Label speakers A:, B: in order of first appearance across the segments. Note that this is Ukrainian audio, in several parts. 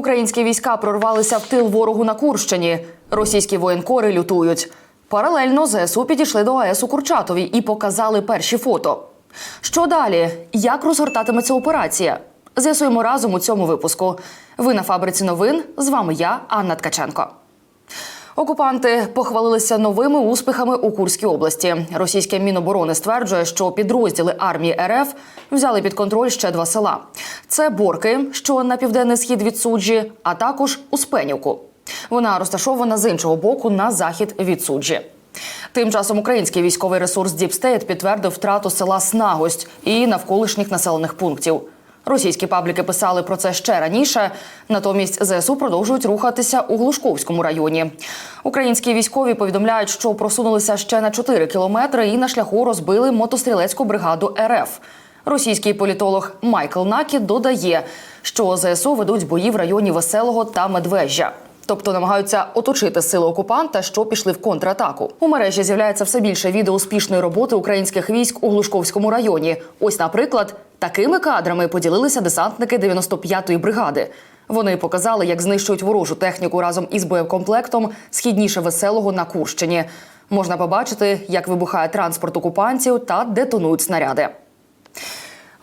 A: Українські війська прорвалися в тил ворогу на Курщині. Російські воєнкори лютують. Паралельно ЗСУ підійшли до АЕС у Курчатові і показали перші фото. Що далі? Як розгортатиметься операція? З'ясуємо разом у цьому випуску. Ви на фабриці новин. З вами я, Анна Ткаченко. Окупанти похвалилися новими успіхами у Курській області. Російське міноборони стверджує, що підрозділи армії РФ взяли під контроль ще два села: це Борки, що на південний схід від суджі, а також Успенівку. Вона розташована з іншого боку на захід від суджі. Тим часом український військовий ресурс Діпстейт підтвердив втрату села Снагость і навколишніх населених пунктів. Російські пабліки писали про це ще раніше. Натомість ЗСУ продовжують рухатися у Глушковському районі. Українські військові повідомляють, що просунулися ще на 4 кілометри і на шляху розбили мотострілецьку бригаду РФ. Російський політолог Майкл Накі додає, що ЗСУ ведуть бої в районі Веселого та Медвежжя. Тобто намагаються оточити сили окупанта, що пішли в контратаку. У мережі з'являється все більше відео успішної роботи українських військ у Глушковському районі. Ось, наприклад, такими кадрами поділилися десантники 95-ї бригади. Вони показали, як знищують ворожу техніку разом із боєкомплектом східніше веселого на Курщині. Можна побачити, як вибухає транспорт окупантів та детонують снаряди.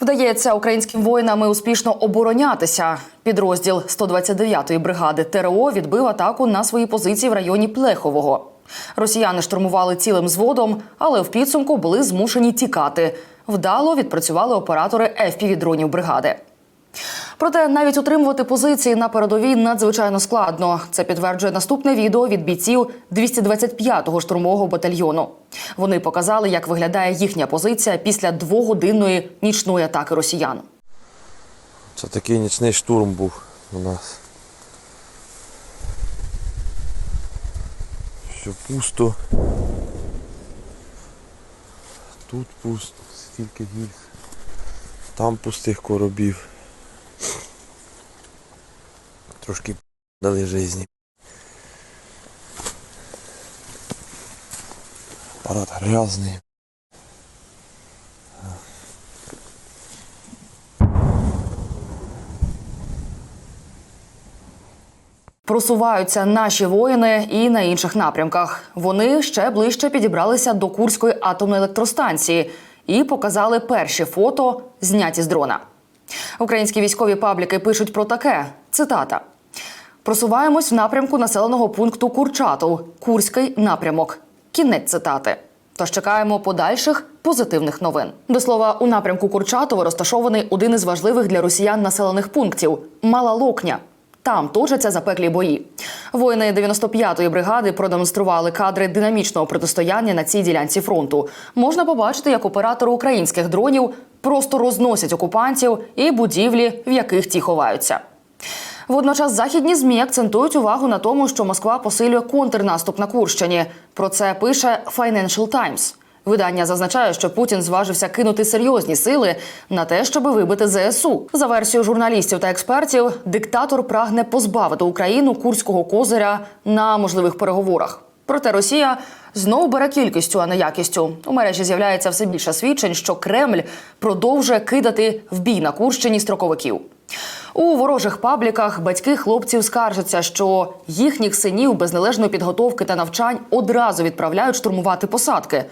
A: Вдається українським воїнам успішно оборонятися. Підрозділ 129-ї бригади ТРО відбив атаку на свої позиції в районі Плехового. Росіяни штурмували цілим зводом, але в підсумку були змушені тікати. Вдало відпрацювали оператори FPV-дронів бригади. Проте навіть утримувати позиції на передовій надзвичайно складно. Це підтверджує наступне відео від бійців 225-го штурмового батальйону. Вони показали, як виглядає їхня позиція після двогодинної нічної атаки росіян.
B: Це такий нічний штурм був у нас. Що пусто. Тут пусто, скільки гільз. Там пустих коробів. Трошки дали житті. Апарат грязний.
A: Просуваються наші воїни і на інших напрямках. Вони ще ближче підібралися до Курської атомної електростанції і показали перші фото, зняті з дрона. Українські військові пабліки пишуть про таке: цитата. Просуваємось в напрямку населеного пункту Курчатов, Курський напрямок. Кінець цитати. Тож чекаємо подальших позитивних новин. До слова, у напрямку Курчатова розташований один із важливих для росіян населених пунктів Мала Локня. Там точаться запеклі бої. Воїни 95-ї бригади продемонстрували кадри динамічного протистояння на цій ділянці фронту. Можна побачити, як оператори українських дронів просто розносять окупантів і будівлі, в яких ті ховаються. Водночас західні змі акцентують увагу на тому, що Москва посилює контрнаступ на Курщині. Про це пише Financial Times. Видання зазначає, що Путін зважився кинути серйозні сили на те, щоб вибити ЗСУ. За версією журналістів та експертів, диктатор прагне позбавити Україну курського козиря на можливих переговорах. Проте Росія знову бере кількістю, а не якістю. У мережі з'являється все більше свідчень, що Кремль продовжує кидати в бій на Курщині строковиків. У ворожих пабліках батьки хлопців скаржаться, що їхніх синів без належної підготовки та навчань одразу відправляють штурмувати посадки.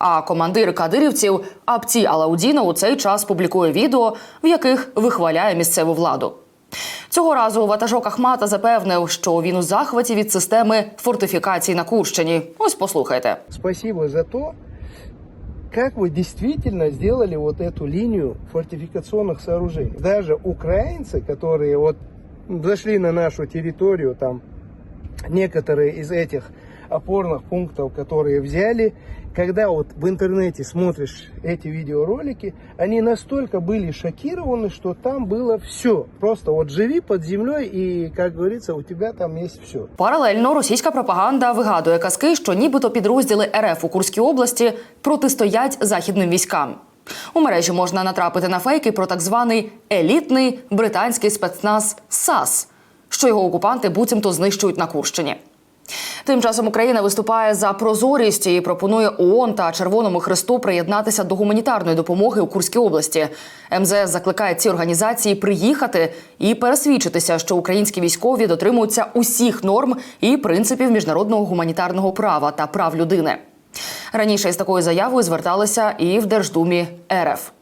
A: А командир кадирівців Апці Алаудіна у цей час публікує відео, в яких вихваляє місцеву владу. Цього разу ватажок Ахмата запевнив, що він у захваті від системи фортифікацій на Курщині. Ось послухайте.
C: Спасибо за то, как вы действительно сделали вот эту линию фортификационных сооружений. Даже украинцы, которые вот зашли на нашу территорию, там некоторые из этих опорных пунктов, которые взяли, когда вот в интернете смотришь эти видеоролики, они настолько были шокированы, что там было все. Просто вот живи под землей и, как говорится, у тебя там есть все.
A: Паралельно російська пропаганда вигадує казки, що нібито підрозділи РФ у Курській області протистоять західним військам. У мережі можна натрапити на фейки про так званий елітний британський спецназ САС, що його окупанти буцімто знищують на Курщині. Тим часом Україна виступає за прозорість і пропонує ООН та Червоному Христу приєднатися до гуманітарної допомоги у Курській області. МЗС закликає ці організації приїхати і пересвідчитися, що українські військові дотримуються усіх норм і принципів міжнародного гуманітарного права та прав людини. Раніше із такою заявою зверталися і в Держдумі РФ.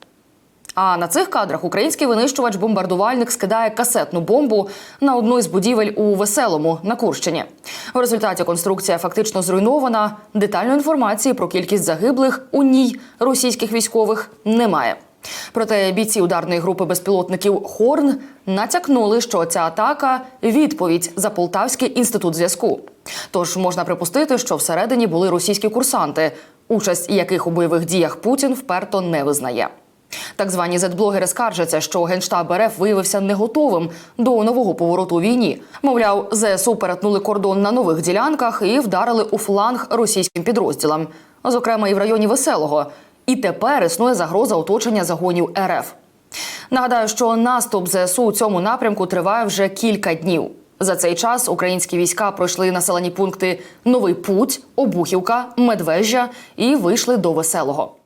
A: А на цих кадрах український винищувач-бомбардувальник скидає касетну бомбу на одну із будівель у Веселому на Курщині. В результаті конструкція фактично зруйнована. Детальної інформації про кількість загиблих у ній російських військових немає. Проте бійці ударної групи безпілотників Хорн натякнули, що ця атака відповідь за Полтавський інститут зв'язку. Тож можна припустити, що всередині були російські курсанти, участь яких у бойових діях Путін вперто не визнає. Так звані зетблогери скаржаться, що генштаб РФ виявився не готовим до нового повороту війні. Мовляв, ЗСУ перетнули кордон на нових ділянках і вдарили у фланг російським підрозділам, зокрема і в районі Веселого. І тепер існує загроза оточення загонів РФ. Нагадаю, що наступ ЗСУ у цьому напрямку триває вже кілька днів. За цей час українські війська пройшли населені пункти Новий Путь, Обухівка, Медвежжя і вийшли до Веселого.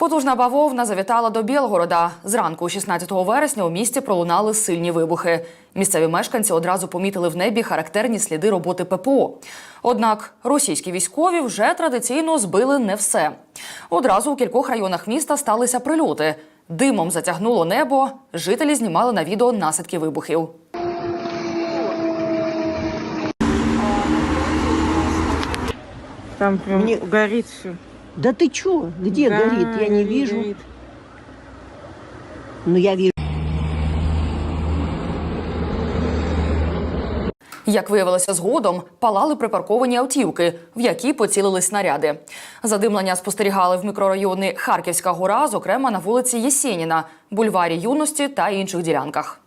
A: Потужна бавовна завітала до Білгорода. Зранку, 16 вересня, у місті пролунали сильні вибухи. Місцеві мешканці одразу помітили в небі характерні сліди роботи ППО. Однак російські військові вже традиційно збили не все. Одразу у кількох районах міста сталися прильоти. Димом затягнуло небо. Жителі знімали на відео наслідки вибухів.
D: Там прям
E: Мне-
D: горит все.
E: Да ты чё? Где горит? Я не вижу. Но я вижу.
A: Як виявилося згодом, палали припарковані автівки, в які поцілили снаряди. Задимлення спостерігали в мікрорайони Харківська гора, зокрема на вулиці Єсєніна, бульварі юності та інших ділянках.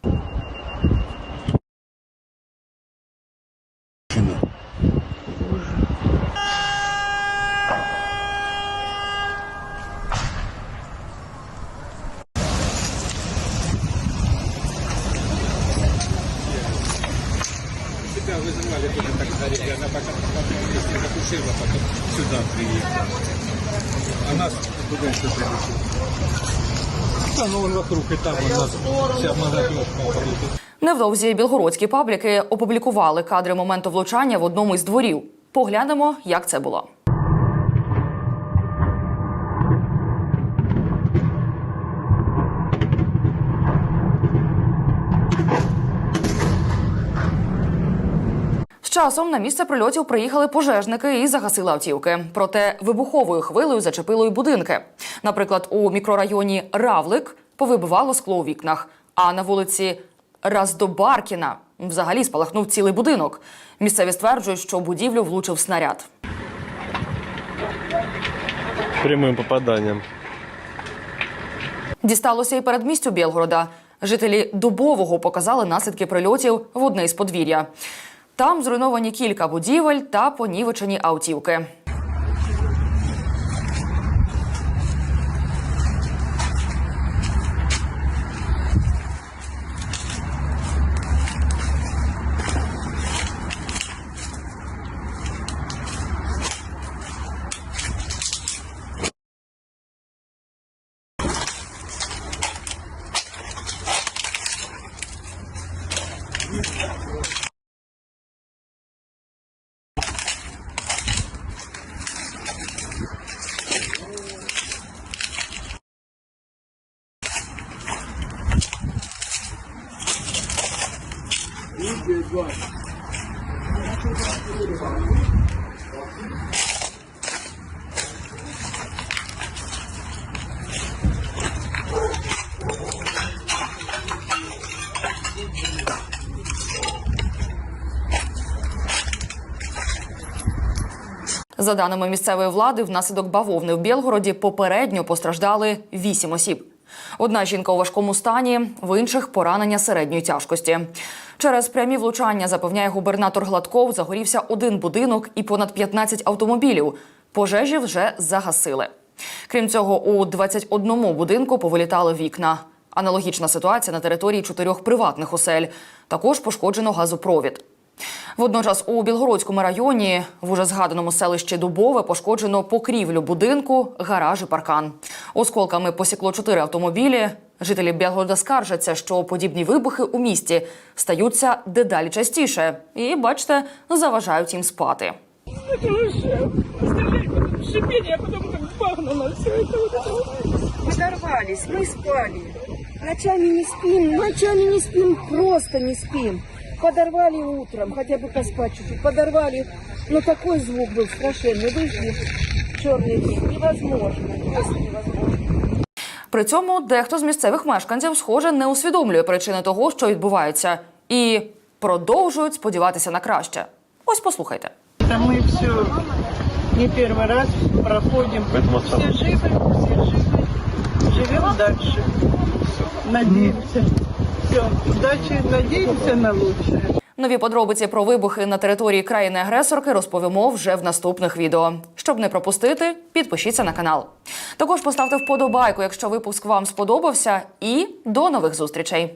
F: сюда приехал. А нас Да, ну вокруг, и там вся попадет.
A: Невдовзі білгородські пабліки опублікували кадри моменту влучання в одному із дворів. Поглянемо, як це було. Часом на місце прильотів приїхали пожежники і загасили автівки. Проте вибуховою хвилею зачепило й будинки. Наприклад, у мікрорайоні Равлик повибивало скло у вікнах, а на вулиці Раздобаркіна взагалі спалахнув цілий будинок. Місцеві стверджують, що будівлю влучив снаряд.
G: прямым попаданием.
A: Дісталося і передмістю Білгорода. Жителі Дубового показали наслідки прильотів в одне із подвір'я. Там зруйновані кілька будівель та понівечені автівки. За даними місцевої влади, внаслідок бавовни в Білгороді попередньо постраждали вісім осіб. Одна жінка у важкому стані, в інших поранення середньої тяжкості. Через прямі влучання, запевняє губернатор Гладков, загорівся один будинок і понад 15 автомобілів. Пожежі вже загасили. Крім цього, у 21 будинку повилітали вікна. Аналогічна ситуація на території чотирьох приватних осель. Також пошкоджено газопровід. Водночас у Білгородському районі, в уже згаданому селищі Дубове, пошкоджено покрівлю будинку, гараж і паркан. Осколками посікло чотири автомобілі. Жителі Білгорода скаржаться, що подібні вибухи у місті стаються дедалі частіше і, бачите, заважають їм спати.
D: шипение, а потом как бахнуло все это. Вот это вот.
E: Подорвались, мы спали. Ночами не спим, ночами не спим, просто не спим. Подорвали утром, хотя бы поспать чуть-чуть. Подорвали, но такой звук был страшенный. Вышли черный день. Невозможно, просто невозможно.
A: При цьому дехто з місцевих мешканців, схоже, не усвідомлює причини того, що відбувається, і продовжують сподіватися на краще. Ось послухайте.
D: Да мы все не первый раз проходим. Все живы, все живы. Живем дальше. Надеемся. Все, удачи, надеемся на лучшее.
A: Нові подробиці про вибухи на території країни-агресорки розповімо вже в наступних відео. Щоб не пропустити, підпишіться на канал. Також поставте вподобайку, якщо випуск вам сподобався, і до нових зустрічей.